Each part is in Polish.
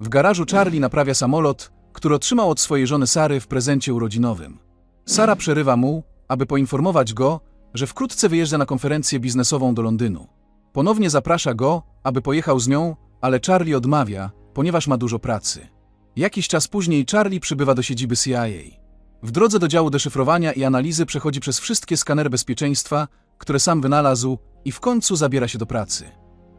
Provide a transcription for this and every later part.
W garażu Charlie naprawia samolot, który otrzymał od swojej żony Sary w prezencie urodzinowym. Sara przerywa mu, aby poinformować go, że wkrótce wyjeżdża na konferencję biznesową do Londynu. Ponownie zaprasza go, aby pojechał z nią, ale Charlie odmawia, ponieważ ma dużo pracy. Jakiś czas później Charlie przybywa do siedziby CIA. W drodze do działu deszyfrowania i analizy przechodzi przez wszystkie skanery bezpieczeństwa, które sam wynalazł i w końcu zabiera się do pracy.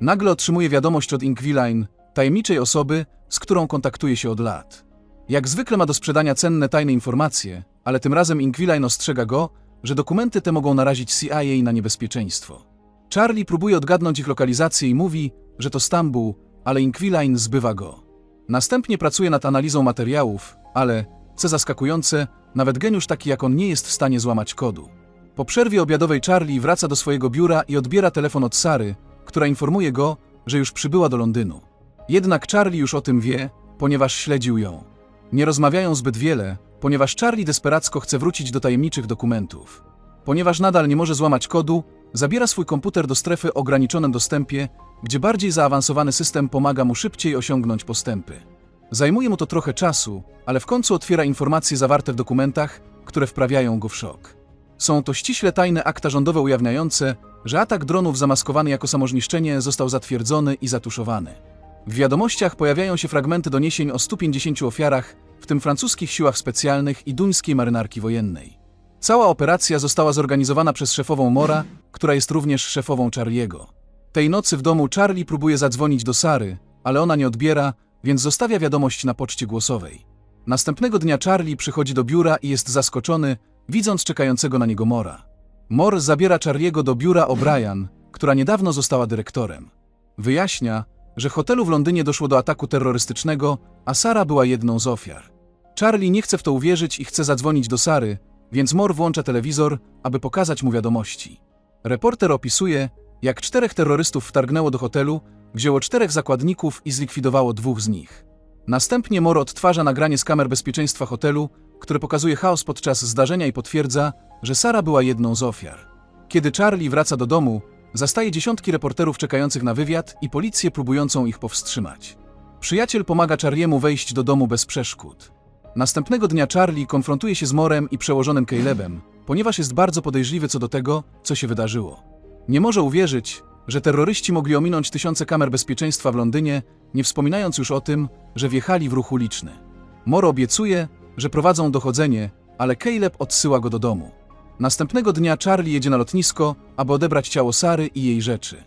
Nagle otrzymuje wiadomość od Inquiline, tajemniczej osoby, z którą kontaktuje się od lat. Jak zwykle ma do sprzedania cenne tajne informacje, ale tym razem Inquiline ostrzega go, że dokumenty te mogą narazić CIA na niebezpieczeństwo. Charlie próbuje odgadnąć ich lokalizację i mówi, że to Stambuł, ale Inquiline zbywa go. Następnie pracuje nad analizą materiałów, ale, co zaskakujące, nawet geniusz taki jak on nie jest w stanie złamać kodu. Po przerwie obiadowej Charlie wraca do swojego biura i odbiera telefon od Sary, która informuje go, że już przybyła do Londynu. Jednak Charlie już o tym wie, ponieważ śledził ją. Nie rozmawiają zbyt wiele, ponieważ Charlie desperacko chce wrócić do tajemniczych dokumentów. Ponieważ nadal nie może złamać kodu, zabiera swój komputer do strefy o ograniczonym dostępie, gdzie bardziej zaawansowany system pomaga mu szybciej osiągnąć postępy. Zajmuje mu to trochę czasu, ale w końcu otwiera informacje zawarte w dokumentach, które wprawiają go w szok. Są to ściśle tajne akta rządowe ujawniające, że atak dronów zamaskowany jako samożniszczenie został zatwierdzony i zatuszowany. W wiadomościach pojawiają się fragmenty doniesień o 150 ofiarach, w tym francuskich siłach specjalnych i duńskiej marynarki wojennej. Cała operacja została zorganizowana przez szefową Mora, która jest również szefową Charliego. Tej nocy w domu Charlie próbuje zadzwonić do Sary, ale ona nie odbiera, więc zostawia wiadomość na poczcie głosowej. Następnego dnia Charlie przychodzi do biura i jest zaskoczony, widząc czekającego na niego Mora. Mor zabiera Charliego do biura O'Brien, która niedawno została dyrektorem. Wyjaśnia, że hotelu w Londynie doszło do ataku terrorystycznego, a Sara była jedną z ofiar. Charlie nie chce w to uwierzyć i chce zadzwonić do Sary, więc Mor włącza telewizor, aby pokazać mu wiadomości. Reporter opisuje, jak czterech terrorystów wtargnęło do hotelu, wzięło czterech zakładników i zlikwidowało dwóch z nich. Następnie Mor odtwarza nagranie z kamer bezpieczeństwa hotelu, które pokazuje chaos podczas zdarzenia i potwierdza, że Sara była jedną z ofiar. Kiedy Charlie wraca do domu, zastaje dziesiątki reporterów czekających na wywiad i policję próbującą ich powstrzymać. Przyjaciel pomaga Charliemu wejść do domu bez przeszkód. Następnego dnia Charlie konfrontuje się z Morem i przełożonym Calebem, ponieważ jest bardzo podejrzliwy co do tego, co się wydarzyło. Nie może uwierzyć, że terroryści mogli ominąć tysiące kamer bezpieczeństwa w Londynie, nie wspominając już o tym, że wjechali w ruch uliczny. Moro obiecuje, że prowadzą dochodzenie, ale Caleb odsyła go do domu. Następnego dnia Charlie jedzie na lotnisko, aby odebrać ciało Sary i jej rzeczy.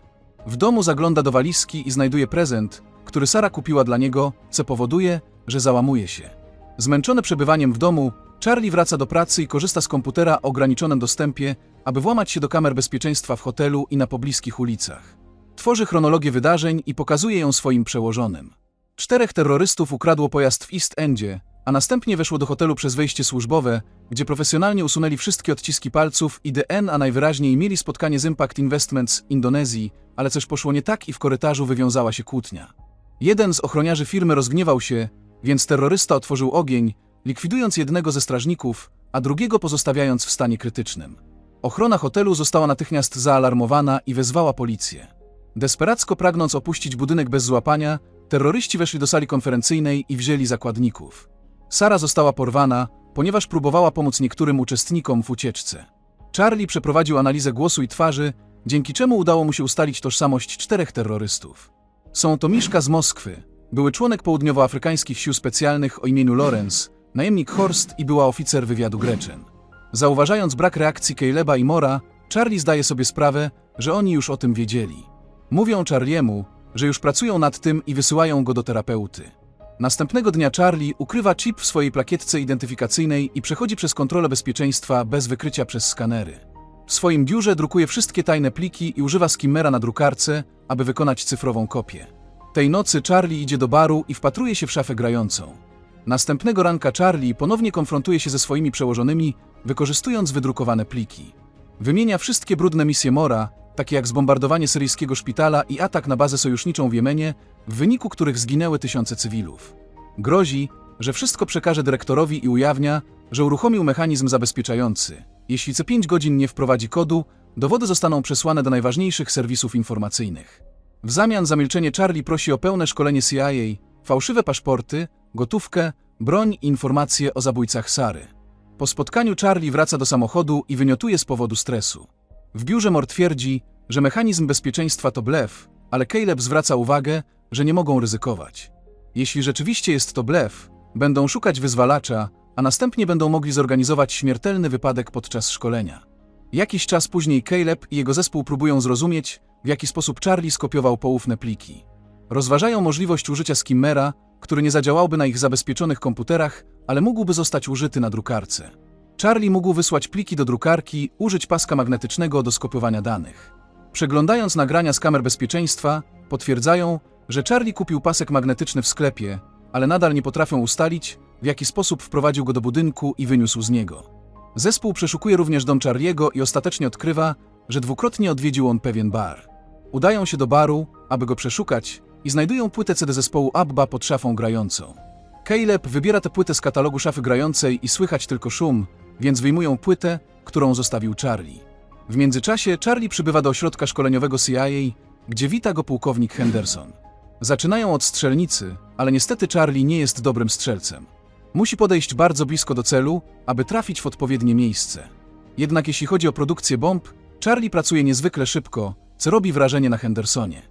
W domu zagląda do walizki i znajduje prezent, który Sara kupiła dla niego, co powoduje, że załamuje się. Zmęczony przebywaniem w domu, Charlie wraca do pracy i korzysta z komputera o ograniczonym dostępie, aby włamać się do kamer bezpieczeństwa w hotelu i na pobliskich ulicach. Tworzy chronologię wydarzeń i pokazuje ją swoim przełożonym. Czterech terrorystów ukradło pojazd w East Endzie, a następnie weszło do hotelu przez wejście służbowe, gdzie profesjonalnie usunęli wszystkie odciski palców i DN, a najwyraźniej mieli spotkanie z Impact Investments Indonezji, ale coś poszło nie tak i w korytarzu wywiązała się kłótnia. Jeden z ochroniarzy firmy rozgniewał się, więc terrorysta otworzył ogień, likwidując jednego ze strażników, a drugiego pozostawiając w stanie krytycznym. Ochrona hotelu została natychmiast zaalarmowana i wezwała policję. Desperacko pragnąc opuścić budynek bez złapania, terroryści weszli do sali konferencyjnej i wzięli zakładników. Sara została porwana, ponieważ próbowała pomóc niektórym uczestnikom w ucieczce. Charlie przeprowadził analizę głosu i twarzy, dzięki czemu udało mu się ustalić tożsamość czterech terrorystów. Są to Miszka z Moskwy, były członek południowoafrykańskich sił specjalnych o imieniu Lorenz, najemnik Horst i była oficer wywiadu Gretchen. Zauważając brak reakcji Caleba i Mora, Charlie zdaje sobie sprawę, że oni już o tym wiedzieli. Mówią Charliemu, że już pracują nad tym i wysyłają go do terapeuty. Następnego dnia Charlie ukrywa chip w swojej plakietce identyfikacyjnej i przechodzi przez kontrolę bezpieczeństwa bez wykrycia przez skanery. W swoim biurze drukuje wszystkie tajne pliki i używa skimmera na drukarce, aby wykonać cyfrową kopię. Tej nocy Charlie idzie do baru i wpatruje się w szafę grającą. Następnego ranka Charlie ponownie konfrontuje się ze swoimi przełożonymi, wykorzystując wydrukowane pliki. Wymienia wszystkie brudne misje Mora, takie jak zbombardowanie syryjskiego szpitala i atak na bazę sojuszniczą w Jemenie, w wyniku których zginęły tysiące cywilów. Grozi, że wszystko przekaże dyrektorowi i ujawnia, że uruchomił mechanizm zabezpieczający. Jeśli co 5 godzin nie wprowadzi kodu, dowody zostaną przesłane do najważniejszych serwisów informacyjnych. W zamian za milczenie Charlie prosi o pełne szkolenie CIA, Fałszywe paszporty, gotówkę, broń i informacje o zabójcach Sary. Po spotkaniu Charlie wraca do samochodu i wymiotuje z powodu stresu. W biurze Mor twierdzi, że mechanizm bezpieczeństwa to blef, ale Caleb zwraca uwagę, że nie mogą ryzykować. Jeśli rzeczywiście jest to blef, będą szukać wyzwalacza, a następnie będą mogli zorganizować śmiertelny wypadek podczas szkolenia. Jakiś czas później Caleb i jego zespół próbują zrozumieć, w jaki sposób Charlie skopiował poufne pliki. Rozważają możliwość użycia skimmera, który nie zadziałałby na ich zabezpieczonych komputerach, ale mógłby zostać użyty na drukarce. Charlie mógł wysłać pliki do drukarki, użyć paska magnetycznego do skopiowania danych. Przeglądając nagrania z kamer bezpieczeństwa, potwierdzają, że Charlie kupił pasek magnetyczny w sklepie, ale nadal nie potrafią ustalić, w jaki sposób wprowadził go do budynku i wyniósł z niego. Zespół przeszukuje również dom Charliego i ostatecznie odkrywa, że dwukrotnie odwiedził on pewien bar. Udają się do baru, aby go przeszukać i znajdują płytę CD zespołu Abba pod szafą grającą. Caleb wybiera tę płytę z katalogu szafy grającej i słychać tylko szum, więc wyjmują płytę, którą zostawił Charlie. W międzyczasie Charlie przybywa do ośrodka szkoleniowego CIA, gdzie wita go pułkownik Henderson. Zaczynają od strzelnicy, ale niestety Charlie nie jest dobrym strzelcem. Musi podejść bardzo blisko do celu, aby trafić w odpowiednie miejsce. Jednak jeśli chodzi o produkcję bomb, Charlie pracuje niezwykle szybko, co robi wrażenie na Hendersonie.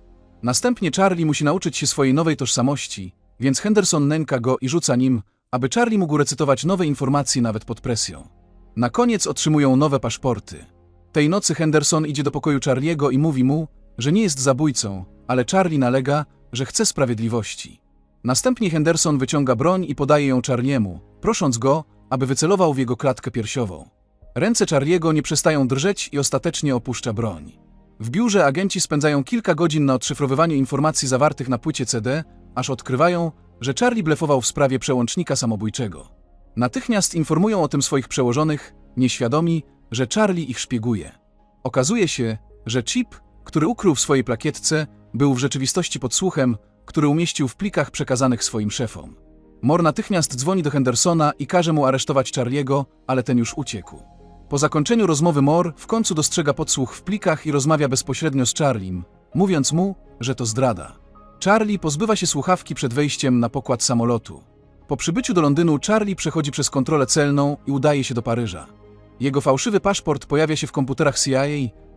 Następnie Charlie musi nauczyć się swojej nowej tożsamości, więc Henderson nęka go i rzuca nim, aby Charlie mógł recytować nowe informacje nawet pod presją. Na koniec otrzymują nowe paszporty. Tej nocy Henderson idzie do pokoju Charliego i mówi mu, że nie jest zabójcą, ale Charlie nalega, że chce sprawiedliwości. Następnie Henderson wyciąga broń i podaje ją Charliemu, prosząc go, aby wycelował w jego klatkę piersiową. Ręce Charliego nie przestają drżeć i ostatecznie opuszcza broń. W biurze agenci spędzają kilka godzin na odszyfrowywaniu informacji zawartych na płycie CD, aż odkrywają, że Charlie blefował w sprawie przełącznika samobójczego. Natychmiast informują o tym swoich przełożonych, nieświadomi, że Charlie ich szpieguje. Okazuje się, że chip, który ukrył w swojej plakietce, był w rzeczywistości podsłuchem, który umieścił w plikach przekazanych swoim szefom. Mor natychmiast dzwoni do Hendersona i każe mu aresztować Charliego, ale ten już uciekł. Po zakończeniu rozmowy Mor w końcu dostrzega podsłuch w plikach i rozmawia bezpośrednio z Charlim, mówiąc mu, że to zdrada. Charlie pozbywa się słuchawki przed wejściem na pokład samolotu. Po przybyciu do Londynu Charlie przechodzi przez kontrolę celną i udaje się do Paryża. Jego fałszywy paszport pojawia się w komputerach CIA,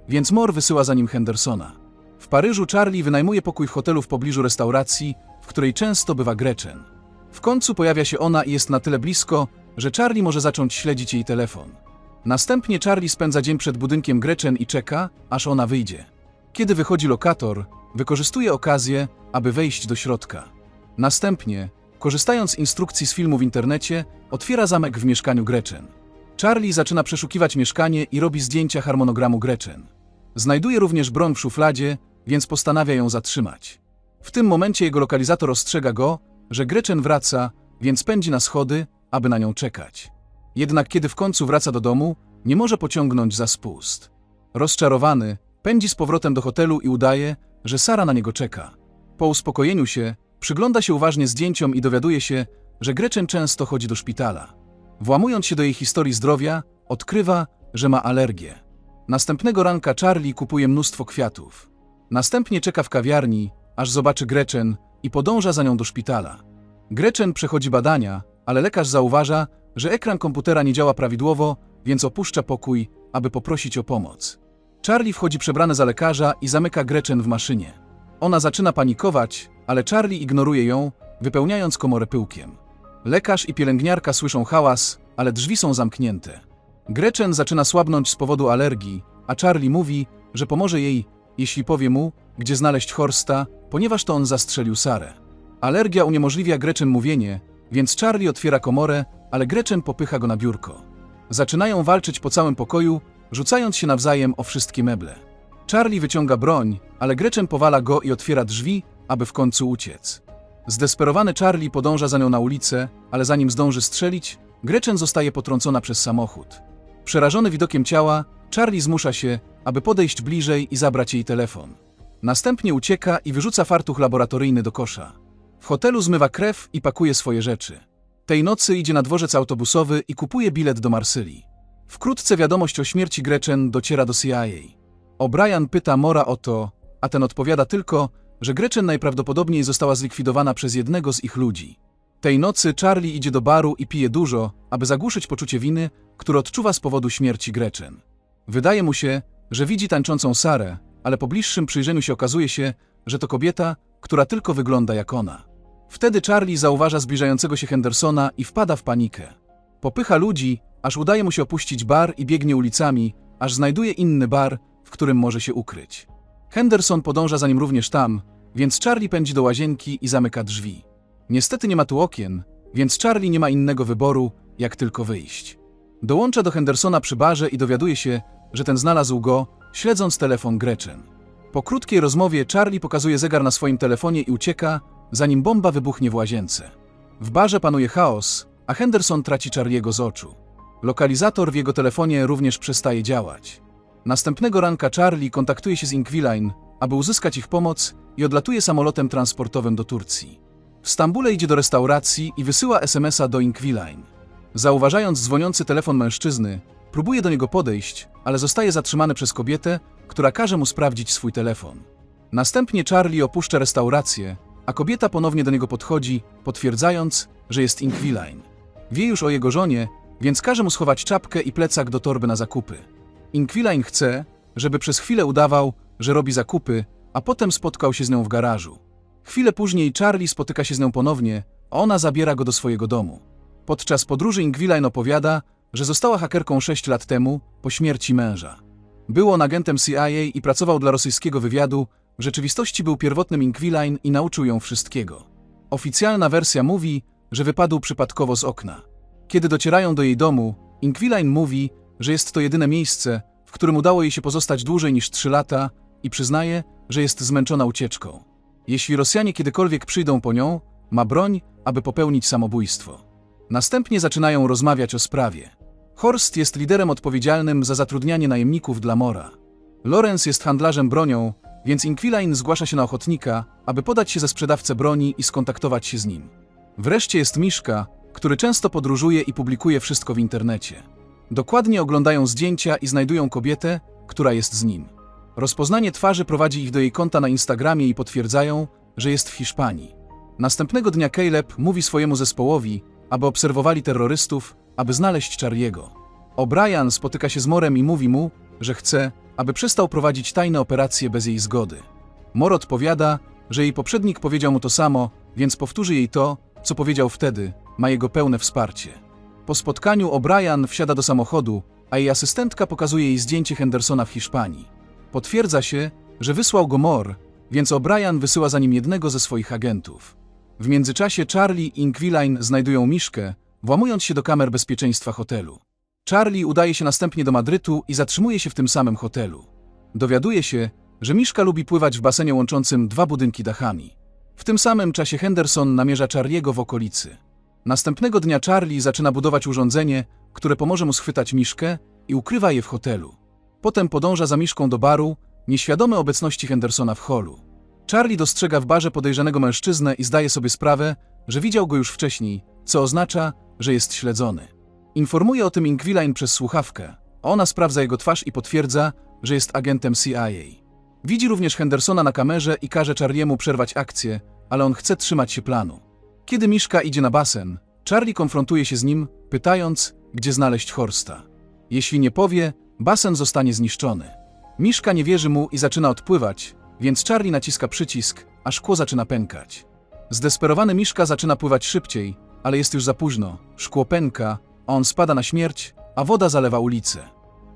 więc Mor wysyła za nim Hendersona. W Paryżu Charlie wynajmuje pokój w hotelu w pobliżu restauracji, w której często bywa Gretchen. W końcu pojawia się ona i jest na tyle blisko, że Charlie może zacząć śledzić jej telefon. Następnie Charlie spędza dzień przed budynkiem Gretchen i czeka, aż ona wyjdzie. Kiedy wychodzi lokator, wykorzystuje okazję, aby wejść do środka. Następnie, korzystając z instrukcji z filmu w internecie, otwiera zamek w mieszkaniu Gretchen. Charlie zaczyna przeszukiwać mieszkanie i robi zdjęcia harmonogramu Gretchen. Znajduje również broń w szufladzie, więc postanawia ją zatrzymać. W tym momencie jego lokalizator ostrzega go, że Gretchen wraca, więc pędzi na schody, aby na nią czekać. Jednak kiedy w końcu wraca do domu, nie może pociągnąć za spust. Rozczarowany, pędzi z powrotem do hotelu i udaje, że Sara na niego czeka. Po uspokojeniu się, przygląda się uważnie zdjęciom i dowiaduje się, że Gretchen często chodzi do szpitala. Włamując się do jej historii zdrowia, odkrywa, że ma alergię. Następnego ranka Charlie kupuje mnóstwo kwiatów. Następnie czeka w kawiarni, aż zobaczy Gretchen i podąża za nią do szpitala. Gretchen przechodzi badania, ale lekarz zauważa, że ekran komputera nie działa prawidłowo, więc opuszcza pokój, aby poprosić o pomoc. Charlie wchodzi przebrany za lekarza i zamyka Gretchen w maszynie. Ona zaczyna panikować, ale Charlie ignoruje ją, wypełniając komorę pyłkiem. Lekarz i pielęgniarka słyszą hałas, ale drzwi są zamknięte. Gretchen zaczyna słabnąć z powodu alergii, a Charlie mówi, że pomoże jej, jeśli powie mu, gdzie znaleźć Horsta, ponieważ to on zastrzelił Sarę. Alergia uniemożliwia Gretchen mówienie, więc Charlie otwiera komorę, ale Gretchen popycha go na biurko. Zaczynają walczyć po całym pokoju, rzucając się nawzajem o wszystkie meble. Charlie wyciąga broń, ale Gretchen powala go i otwiera drzwi, aby w końcu uciec. Zdesperowany Charlie podąża za nią na ulicę, ale zanim zdąży strzelić, Gretchen zostaje potrącona przez samochód. Przerażony widokiem ciała, Charlie zmusza się, aby podejść bliżej i zabrać jej telefon. Następnie ucieka i wyrzuca fartuch laboratoryjny do kosza. W hotelu zmywa krew i pakuje swoje rzeczy. Tej nocy idzie na dworzec autobusowy i kupuje bilet do Marsylii. Wkrótce wiadomość o śmierci Gretchen dociera do CIA. O'Brien pyta Mora o to, a ten odpowiada tylko, że Gretchen najprawdopodobniej została zlikwidowana przez jednego z ich ludzi. Tej nocy Charlie idzie do baru i pije dużo, aby zagłuszyć poczucie winy, które odczuwa z powodu śmierci Gretchen. Wydaje mu się, że widzi tańczącą Sarę, ale po bliższym przyjrzeniu się okazuje się, że to kobieta, która tylko wygląda jak ona. Wtedy Charlie zauważa zbliżającego się Hendersona i wpada w panikę. Popycha ludzi, aż udaje mu się opuścić bar i biegnie ulicami, aż znajduje inny bar, w którym może się ukryć. Henderson podąża za nim również tam, więc Charlie pędzi do łazienki i zamyka drzwi. Niestety nie ma tu okien, więc Charlie nie ma innego wyboru, jak tylko wyjść. Dołącza do Hendersona przy barze i dowiaduje się, że ten znalazł go, śledząc telefon Gretchen. Po krótkiej rozmowie Charlie pokazuje zegar na swoim telefonie i ucieka, zanim bomba wybuchnie w łazience. W barze panuje chaos, a Henderson traci Charliego z oczu. Lokalizator w jego telefonie również przestaje działać. Następnego ranka Charlie kontaktuje się z Inquiline, aby uzyskać ich pomoc i odlatuje samolotem transportowym do Turcji. W Stambule idzie do restauracji i wysyła SMS-a do Inquiline. Zauważając dzwoniący telefon mężczyzny, próbuje do niego podejść, ale zostaje zatrzymany przez kobietę, która każe mu sprawdzić swój telefon. Następnie Charlie opuszcza restaurację, a kobieta ponownie do niego podchodzi, potwierdzając, że jest Inquiline. Wie już o jego żonie, więc każe mu schować czapkę i plecak do torby na zakupy. Inquiline chce, żeby przez chwilę udawał, że robi zakupy, a potem spotkał się z nią w garażu. Chwilę później Charlie spotyka się z nią ponownie, ona zabiera go do swojego domu. Podczas podróży Inquiline opowiada, że została hakerką 6 lat temu, po śmierci męża. Był on agentem CIA i pracował dla rosyjskiego wywiadu, w rzeczywistości był pierwotnym Inquiline i nauczył ją wszystkiego. Oficjalna wersja mówi, że wypadł przypadkowo z okna. Kiedy docierają do jej domu, Inquiline mówi, że jest to jedyne miejsce, w którym udało jej się pozostać dłużej niż 3 lata i przyznaje, że jest zmęczona ucieczką. Jeśli Rosjanie kiedykolwiek przyjdą po nią, ma broń, aby popełnić samobójstwo. Następnie zaczynają rozmawiać o sprawie. Horst jest liderem odpowiedzialnym za zatrudnianie najemników dla Mora. Lorenz jest handlarzem bronią, więc Inquiline zgłasza się na ochotnika, aby podać się za sprzedawcę broni i skontaktować się z nim. Wreszcie jest Miszka, który często podróżuje i publikuje wszystko w internecie. Dokładnie oglądają zdjęcia i znajdują kobietę, która jest z nim. Rozpoznanie twarzy prowadzi ich do jej konta na Instagramie i potwierdzają, że jest w Hiszpanii. Następnego dnia Caleb mówi swojemu zespołowi, aby obserwowali terrorystów, aby znaleźć Charliego. O'Brien spotyka się z Morem i mówi mu, że chce, aby przestał prowadzić tajne operacje bez jej zgody. Mor odpowiada, że jej poprzednik powiedział mu to samo, więc powtórzy jej to, co powiedział wtedy, ma jego pełne wsparcie. Po spotkaniu O'Brien wsiada do samochodu, a jej asystentka pokazuje jej zdjęcie Hendersona w Hiszpanii. Potwierdza się, że wysłał go Mor, więc O'Brien wysyła za nim jednego ze swoich agentów. W międzyczasie Charlie i Inquiline znajdują Miszkę, włamując się do kamer bezpieczeństwa hotelu. Charlie udaje się następnie do Madrytu i zatrzymuje się w tym samym hotelu. Dowiaduje się, że Miszka lubi pływać w basenie łączącym dwa budynki dachami. W tym samym czasie Henderson namierza Charliego w okolicy. Następnego dnia Charlie zaczyna budować urządzenie, które pomoże mu schwytać Miszkę i ukrywa je w hotelu. Potem podąża za Miszką do baru, nieświadomy obecności Hendersona w holu. Charlie dostrzega w barze podejrzanego mężczyznę i zdaje sobie sprawę, że widział go już wcześniej, co oznacza, że jest śledzony. Informuje o tym Inquiline przez słuchawkę. Ona sprawdza jego twarz i potwierdza, że jest agentem CIA. Widzi również Hendersona na kamerze i każe Charliemu przerwać akcję, ale on chce trzymać się planu. Kiedy Miszka idzie na basen, Charlie konfrontuje się z nim, pytając, gdzie znaleźć Horsta. Jeśli nie powie, basen zostanie zniszczony. Miszka nie wierzy mu i zaczyna odpływać, więc Charlie naciska przycisk, a szkło zaczyna pękać. Zdesperowany Miszka zaczyna pływać szybciej, ale jest już za późno. Szkło pęka, a on spada na śmierć, a woda zalewa ulicę.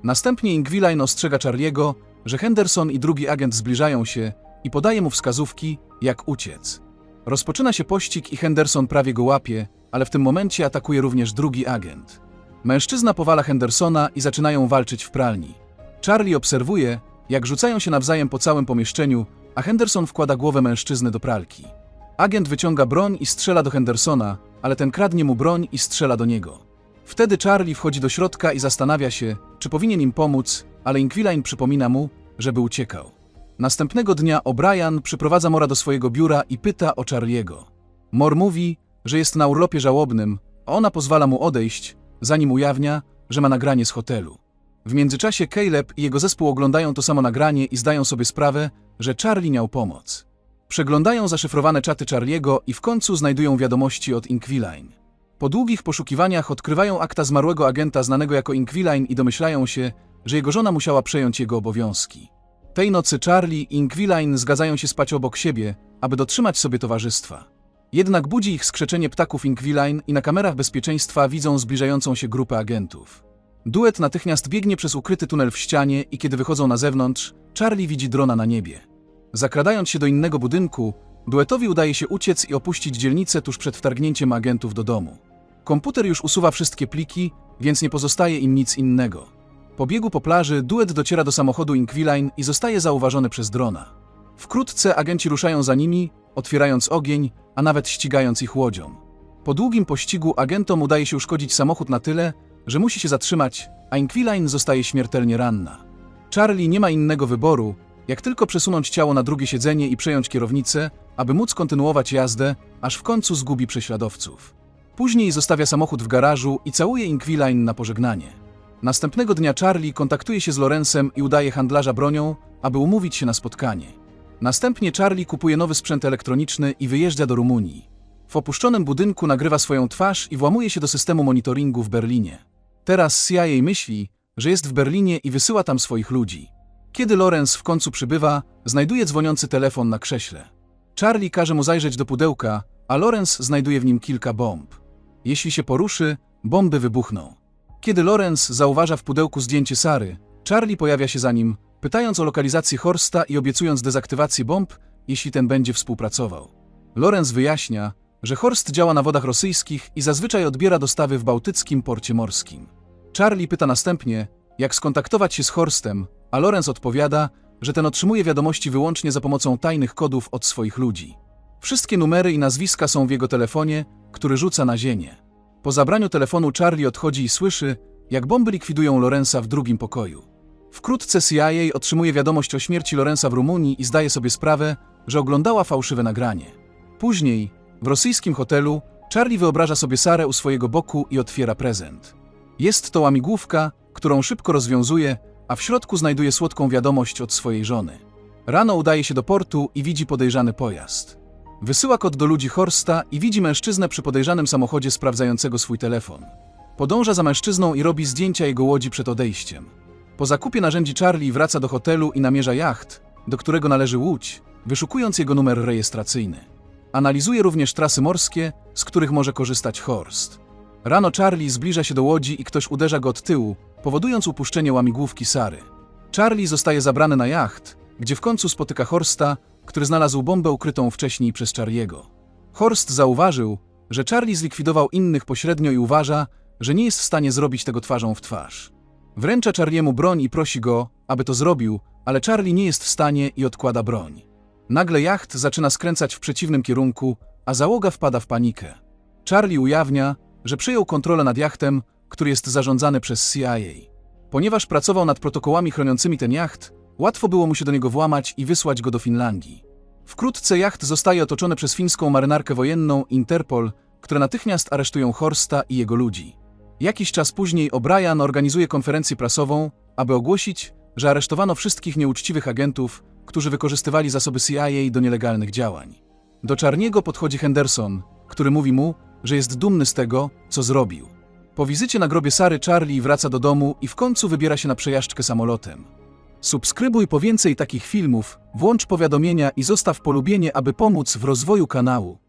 Następnie Inquiline ostrzega Charliego, że Henderson i drugi agent zbliżają się i podaje mu wskazówki, jak uciec. Rozpoczyna się pościg i Henderson prawie go łapie, ale w tym momencie atakuje również drugi agent. Mężczyzna powala Hendersona i zaczynają walczyć w pralni. Charlie obserwuje, jak rzucają się nawzajem po całym pomieszczeniu, a Henderson wkłada głowę mężczyzny do pralki. Agent wyciąga broń i strzela do Hendersona, ale ten kradnie mu broń i strzela do niego. Wtedy Charlie wchodzi do środka i zastanawia się, czy powinien im pomóc, ale Inquiline przypomina mu, żeby uciekał. Następnego dnia O'Brien przyprowadza Mora do swojego biura i pyta o Charliego. Mor mówi, że jest na urlopie żałobnym, a ona pozwala mu odejść, zanim ujawnia, że ma nagranie z hotelu. W międzyczasie Caleb i jego zespół oglądają to samo nagranie i zdają sobie sprawę, że Charlie miał pomoc. Przeglądają zaszyfrowane czaty Charliego i w końcu znajdują wiadomości od Inquiline. Po długich poszukiwaniach odkrywają akta zmarłego agenta znanego jako Inquiline i domyślają się, że jego żona musiała przejąć jego obowiązki. Tej nocy Charlie i Inquiline zgadzają się spać obok siebie, aby dotrzymać sobie towarzystwa. Jednak budzi ich skrzeczenie ptaków Inquiline i na kamerach bezpieczeństwa widzą zbliżającą się grupę agentów. Duet natychmiast biegnie przez ukryty tunel w ścianie i kiedy wychodzą na zewnątrz, Charlie widzi drona na niebie. Zakradając się do innego budynku, duetowi udaje się uciec i opuścić dzielnicę tuż przed wtargnięciem agentów do domu. Komputer już usuwa wszystkie pliki, więc nie pozostaje im nic innego. Po biegu po plaży duet dociera do samochodu Inquiline i zostaje zauważony przez drona. Wkrótce agenci ruszają za nimi, otwierając ogień, a nawet ścigając ich łodzią. Po długim pościgu agentom udaje się uszkodzić samochód na tyle, że musi się zatrzymać, a Inquiline zostaje śmiertelnie ranna. Charlie nie ma innego wyboru, jak tylko przesunąć ciało na drugie siedzenie i przejąć kierownicę, aby móc kontynuować jazdę, aż w końcu zgubi prześladowców. Później zostawia samochód w garażu i całuje Inquiline na pożegnanie. Następnego dnia Charlie kontaktuje się z Lorenzem i udaje handlarza bronią, aby umówić się na spotkanie. Następnie Charlie kupuje nowy sprzęt elektroniczny i wyjeżdża do Rumunii. W opuszczonym budynku nagrywa swoją twarz i włamuje się do systemu monitoringu w Berlinie. Teraz CIA myśli, że jest w Berlinie i wysyła tam swoich ludzi. Kiedy Lorenz w końcu przybywa, znajduje dzwoniący telefon na krześle. Charlie każe mu zajrzeć do pudełka, a Lorenz znajduje w nim kilka bomb. Jeśli się poruszy, bomby wybuchną. Kiedy Lorenz zauważa w pudełku zdjęcie Sary, Charlie pojawia się za nim, pytając o lokalizację Horsta i obiecując dezaktywację bomb, jeśli ten będzie współpracował. Lorenz wyjaśnia, że Horst działa na wodach rosyjskich i zazwyczaj odbiera dostawy w bałtyckim porcie morskim. Charlie pyta następnie, jak skontaktować się z Horstem, a Lorenz odpowiada, że ten otrzymuje wiadomości wyłącznie za pomocą tajnych kodów od swoich ludzi. Wszystkie numery i nazwiska są w jego telefonie, który rzuca na ziemię. Po zabraniu telefonu Charlie odchodzi i słyszy, jak bomby likwidują Lorenza w drugim pokoju. Wkrótce CIA otrzymuje wiadomość o śmierci Lorenza w Rumunii i zdaje sobie sprawę, że oglądała fałszywe nagranie. Później, w rosyjskim hotelu, Charlie wyobraża sobie Sarę u swojego boku i otwiera prezent. Jest to łamigłówka, którą szybko rozwiązuje, a w środku znajduje słodką wiadomość od swojej żony. Rano udaje się do portu i widzi podejrzany pojazd. Wysyła kod do ludzi Horsta i widzi mężczyznę przy podejrzanym samochodzie sprawdzającego swój telefon. Podąża za mężczyzną i robi zdjęcia jego łodzi przed odejściem. Po zakupie narzędzi Charlie wraca do hotelu i namierza jacht, do którego należy łódź, wyszukując jego numer rejestracyjny. Analizuje również trasy morskie, z których może korzystać Horst. Rano Charlie zbliża się do łodzi i ktoś uderza go od tyłu, powodując upuszczenie łamigłówki Sary. Charlie zostaje zabrany na jacht, gdzie w końcu spotyka Horsta, który znalazł bombę ukrytą wcześniej przez Charliego. Horst zauważył, że Charlie zlikwidował innych pośrednio i uważa, że nie jest w stanie zrobić tego twarzą w twarz. Wręcza Charliemu broń i prosi go, aby to zrobił, ale Charlie nie jest w stanie i odkłada broń. Nagle jacht zaczyna skręcać w przeciwnym kierunku, a załoga wpada w panikę. Charlie ujawnia, że przejął kontrolę nad jachtem, który jest zarządzany przez CIA. Ponieważ pracował nad protokołami chroniącymi ten jacht, łatwo było mu się do niego włamać i wysłać go do Finlandii. Wkrótce jacht zostaje otoczony przez fińską marynarkę wojenną Interpol, które natychmiast aresztują Horsta i jego ludzi. Jakiś czas później O'Brien organizuje konferencję prasową, aby ogłosić, że aresztowano wszystkich nieuczciwych agentów, którzy wykorzystywali zasoby CIA do nielegalnych działań. Do Czarniego podchodzi Henderson, który mówi mu, że jest dumny z tego, co zrobił. Po wizycie na grobie Sary Charlie wraca do domu i w końcu wybiera się na przejażdżkę samolotem. Subskrybuj po więcej takich filmów, włącz powiadomienia i zostaw polubienie, aby pomóc w rozwoju kanału.